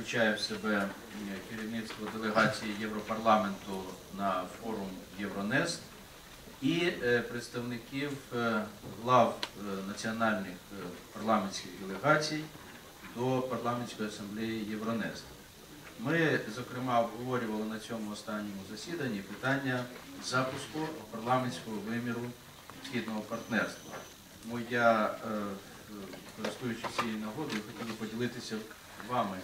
включає в себе керівництво делегації Європарламенту на форум Євронест і е, представників е, глав е, національних парламентських делегацій до парламентської асамблеї Євронест. Ми, зокрема, обговорювали на цьому останньому засіданні питання запуску парламентського виміру східного партнерства. Тому я, користуючись цією нагодою, хотів би поділитися вами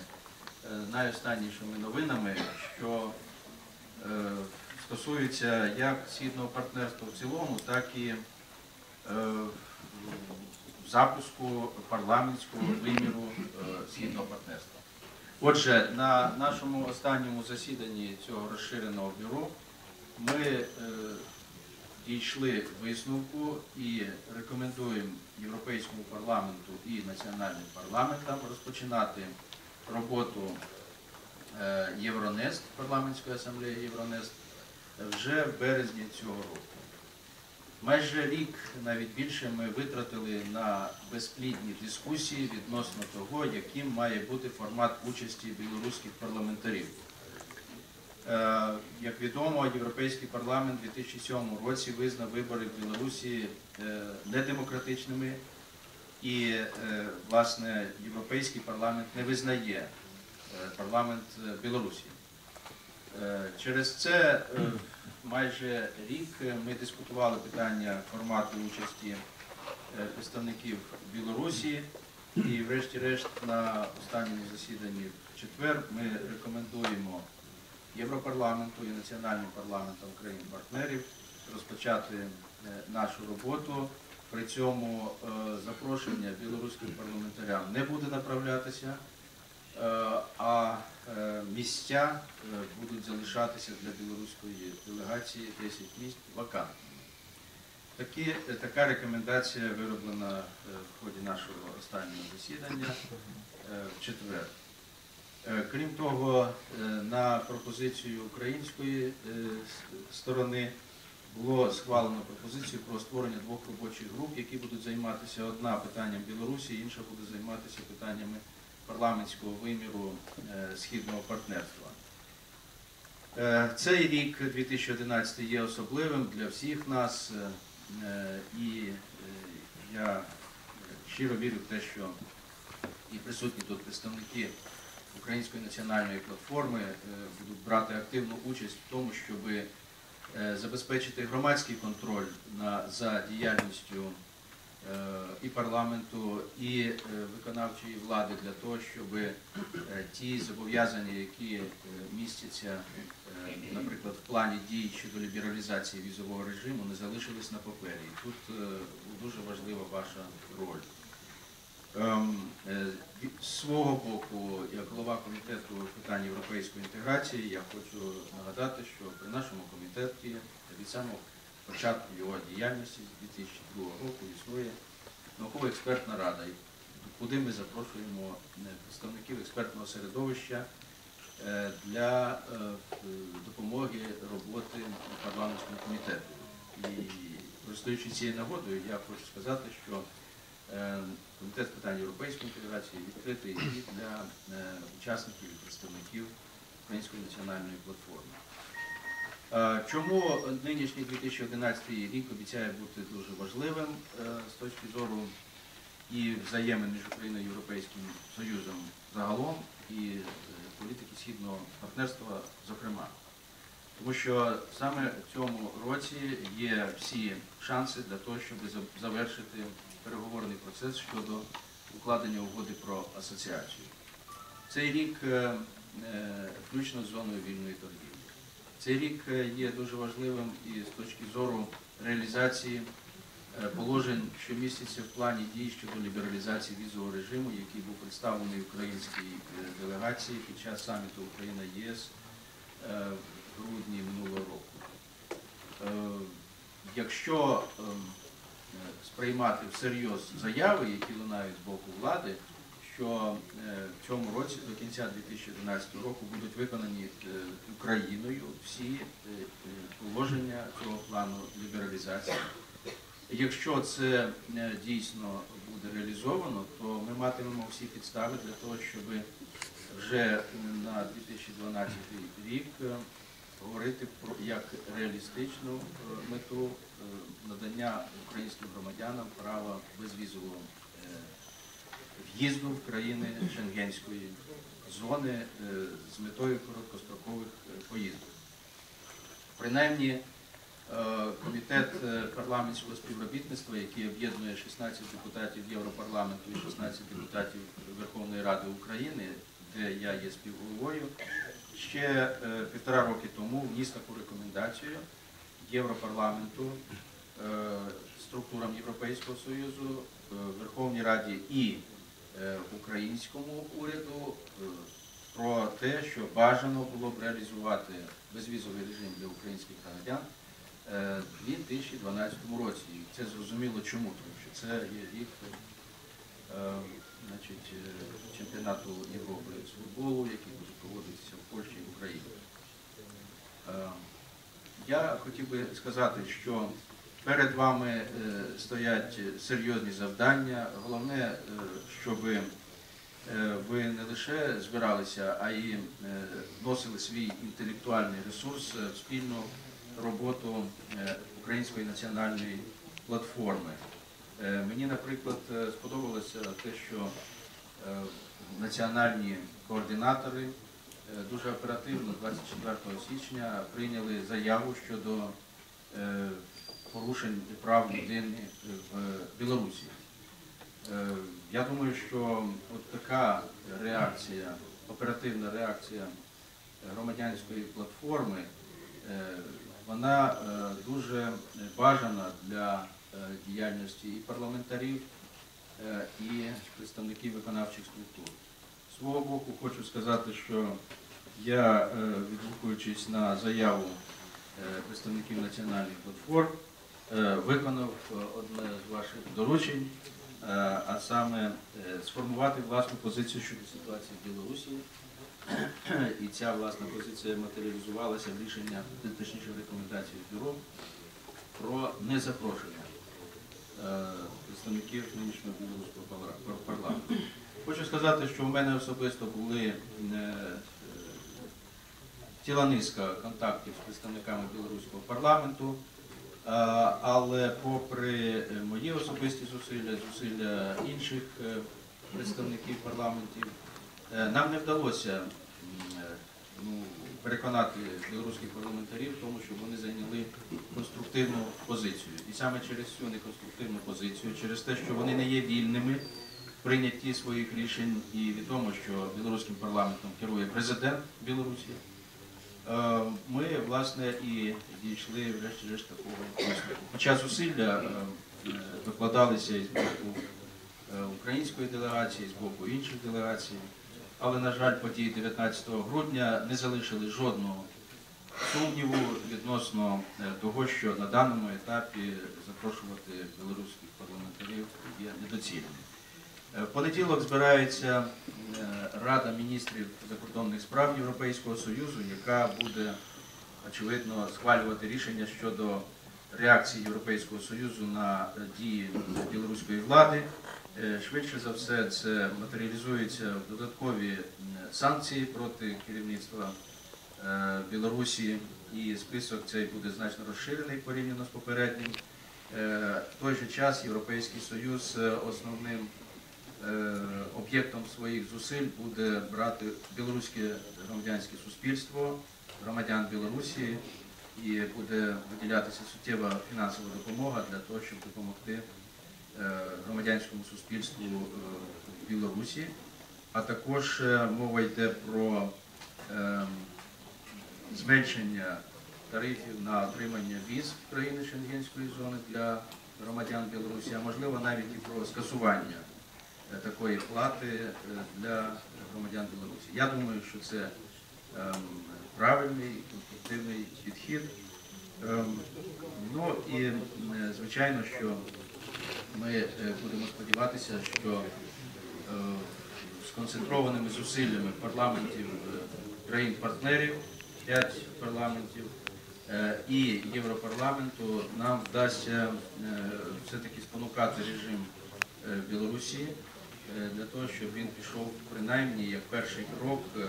найостаннішими новинами, що е, стосуються як східного партнерства в цілому, так і е, запуску парламентського виміру е, східного партнерства. Отже, на нашому останньому засіданні цього розширеного бюро ми е, дійшли висновку і рекомендуємо Європейському парламенту і національним парламентам розпочинати роботу е, Євронест, парламентської асамблеї Євронест, вже в березні цього року. Майже рік, навіть більше, ми витратили на безплідні дискусії відносно того, яким має бути формат участі білоруських парламентарів. Е, Як відомо, Європейський парламент у 2007 році визнав вибори в Білорусі е, недемократичними, і, е, власне, Європейський парламент не визнає е, парламент е, Білорусі. Через це майже рік ми дискутували питання формату участі представників Білорусі. І врешті-решт на останньому засіданні в четвер ми рекомендуємо Європарламенту і національним парламентам країн-партнерів розпочати е, нашу роботу. При цьому е, запрошення білоруським парламентарям не буде направлятися, е, а е, місця будуть залишатися для білоруської делегації 10 місць вакантними. Такі, така рекомендація вироблена в ході нашого останнього засідання в четвер. Крім того, на пропозицію української сторони було схвалено пропозицію про створення двох робочих груп, які будуть займатися одна питанням Білорусі, інша буде займатися питаннями парламентського виміру е, східного партнерства. Е, Цей рік 2011 є особливим для всіх нас, е, і я щиро вірю в те, що і присутні тут представники Української національної платформи будуть брати активну участь в тому, щоб забезпечити громадський контроль за діяльністю е, і парламенту, і е, виконавчої влади для того, щоб е, ті зобов'язання, які е, містяться, е, наприклад, в плані дій щодо лібералізації візового режиму, не залишились на папері. Тут е, дуже важлива ваша роль. Ем, е, свого боку, як голова комітету питань європейської інтеграції, я хочу нагадати, що при нашому комітеті від самого початку його діяльності з 2002 року існує науково-експертна рада, куди ми запрошуємо е, представників експертного середовища е, для допомоги роботи парламентського комітету. І користуючись цією нагодою, я хочу сказати, що Комітет з питань європейської інтеграції відкритий і для е, учасників і представників Української національної платформи. Е, Чому нинішній 2011 рік обіцяє бути дуже важливим е, з точки зору і взаємин між Україною і Європейським Союзом загалом і е, політики східного партнерства зокрема? Тому що саме в цьому році є всі шанси для того, щоб завершити переговорний процес щодо укладення угоди про асоціацію. Цей рік е, е, включно з зоною вільної торгівлі. Цей рік е, є дуже важливим і з точки зору реалізації положень, що містяться в плані дій щодо лібералізації візового режиму, який був представлений українській делегації під час саміту Україна-ЄС е, в грудні минулого року. Якщо ем, сприймати всерйоз заяви, які лунають з боку влади, що е, в цьому році до кінця 2011 року будуть виконані е, Україною всі е, положення цього плану лібералізації. Якщо це дійсно буде реалізовано, то ми матимемо всі підстави для того, щоб вже на 2012 рік говорити про як реалістичну е, мету е, надання українським громадянам права безвізового е, в'їзду в країни Шенгенської зони з метою короткострокових поїздок. Принаймні, комітет парламентського співробітництва, який об'єднує 16 депутатів Європарламенту і 16 депутатів Верховної Ради України, де я є співголовою, ще е, півтора роки тому вніс таку рекомендацію Європарламенту, е, структурам Європейського Союзу, е, Верховній Раді і українському уряду про те, що бажано було б реалізувати безвізовий режим для українських громадян в 2012 році. І це зрозуміло чому, тому що це е, значить, е, чемпіонату Європи з футболу, який буде проводитися в Польщі і в Україні. Е, Я хотів би сказати, що перед вами е, стоять серйозні завдання. Головне, щоб ви не лише збиралися, а й е, носили свій інтелектуальний ресурс в спільну роботу Української національної платформи. Е, Мені, наприклад, е, сподобалося те, що е, національні координатори дуже оперативно 24 січня прийняли заяву щодо порушень прав людини в Білорусі. Я думаю, що от така реакція, оперативна реакція громадянської платформи, вона дуже бажана для діяльності і парламентарів, е, і представників виконавчих структур. З свого боку хочу сказати, що я, е, відгукуючись на заяву е, представників національних платформ, е, виконав е, одне з ваших доручень, е, а саме е, сформувати власну позицію щодо ситуації в Білорусі. І ця власна позиція матеріалізувалася в рішення, точніше рекомендації бюро про незапрошення е, представників нинішнього білоруського парламенту. Хочу сказати, що в мене особисто були е, е, ціла низка контактів з представниками білоруського парламенту, е, але попри е, мої особисті зусилля, зусилля інших е, представників парламентів, е, нам не вдалося е, ну, переконати білоруських парламентарів в тому, щоб вони зайняли конструктивну позицію. І саме через цю неконструктивну позицію, через те, що вони не є вільними в прийнятті своїх рішень, і відомо, що білоруським парламентом керує президент Білорусі. Е, Ми, власне, і дійшли врешті-решт такого висновку. Хоча зусилля е, е, докладалися і з боку е, української делегації, з боку інших делегацій, але, на жаль, події 19 грудня не залишили жодного сумніву відносно е, того, що на даному етапі запрошувати білоруських парламентарів є недоцільним. Е, В понеділок збирається е, Рада міністрів закордонних справ Європейського Союзу, яка буде, очевидно, схвалювати рішення щодо реакції Європейського Союзу на дії білоруської влади. Е, Швидше за все, це матеріалізується в додаткові санкції проти керівництва е, Білорусі, і список цей буде значно розширений порівняно з попереднім. Е, В той же час Європейський Союз е, основним е, об'єктом своїх зусиль буде брати білоруське громадянське суспільство, громадян Білорусі, і буде виділятися суттєва фінансова допомога для того, щоб допомогти е, громадянському суспільству е, Білорусі. А також е, мова йде про е, зменшення тарифів на отримання віз в країни Шенгенської зони для громадян Білорусі, а можливо навіть і про скасування е, такої плати е, для громадян Білорусі. Я думаю, що це ем, правильний конструктивний підхід. Ем, Ну і е, звичайно, що ми е, будемо сподіватися, що е, сконцентрованими зусиллями парламентів е, країн-партнерів, п'ять парламентів е, і Європарламенту нам вдасться е, все-таки спонукати режим е, Білорусі е, для того, щоб він пішов принаймні як перший крок е,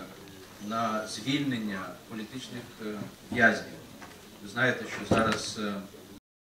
на звільнення політичних е, в'язнів. Ви знаєте, що зараз е,